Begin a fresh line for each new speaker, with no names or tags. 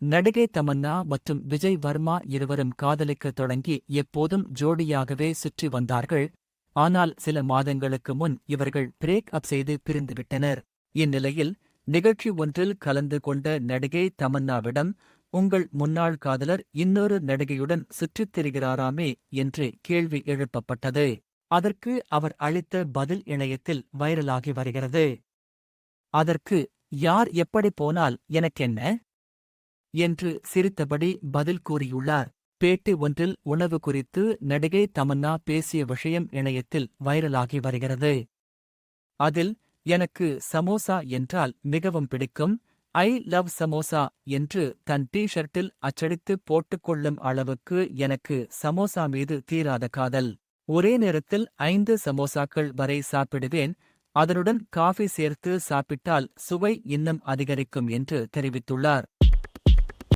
நடிகை தமன்னா மற்றும் விஜய் வர்மா இருவரும் காதலிக்க தொடங்கி எப்போதும் ஜோடியாகவே சுற்றி வந்தார்கள். ஆனால் சில மாதங்களுக்கு முன் இவர்கள் பிரேக் அப் செய்து பிரிந்துவிட்டனர் இந்நிலையில் நிகழ்ச்சி ஒன்றில் கலந்து கொண்ட நடிகை தமன்னாவிடம் உங்கள் முன்னாள் காதலர் இன்னொரு நடிகையுடன் சுற்றித் திரிகிறாராமே என்று கேள்வி எழுப்பப்பட்டது. அதற்கு அவர் அளித்த பதில் இணையத்தில் வைரலாகி வருகிறது. அதற்கு யார் எப்படி போனால் எனக்கென்ன? என்று சிரித்தபடி பதில் கூறியுள்ளார். பேட்டி ஒன்றில் உணவு குறித்து நடிகை தமன்னா பேசிய விஷயம் இணையத்தில் வைரலாகி வருகிறது. அதில் எனக்கு சமோசா என்றால் மிகவும் பிடிக்கும் ஐ லவ் சமோசா என்று தன் டி ஷர்ட்டில் அச்சடித்து போட்டுக்கொள்ளும் அளவுக்கு எனக்கு சமோசா மீது தீராத காதல். ஒரே நேரத்தில் ஐந்து சமோசாக்கள் வரை சாப்பிடுவேன் அதனுடன் காஃபி சேர்த்து சாப்பிட்டால் சுவை இன்னும் அதிகரிக்கும் என்று தெரிவித்துள்ளார்.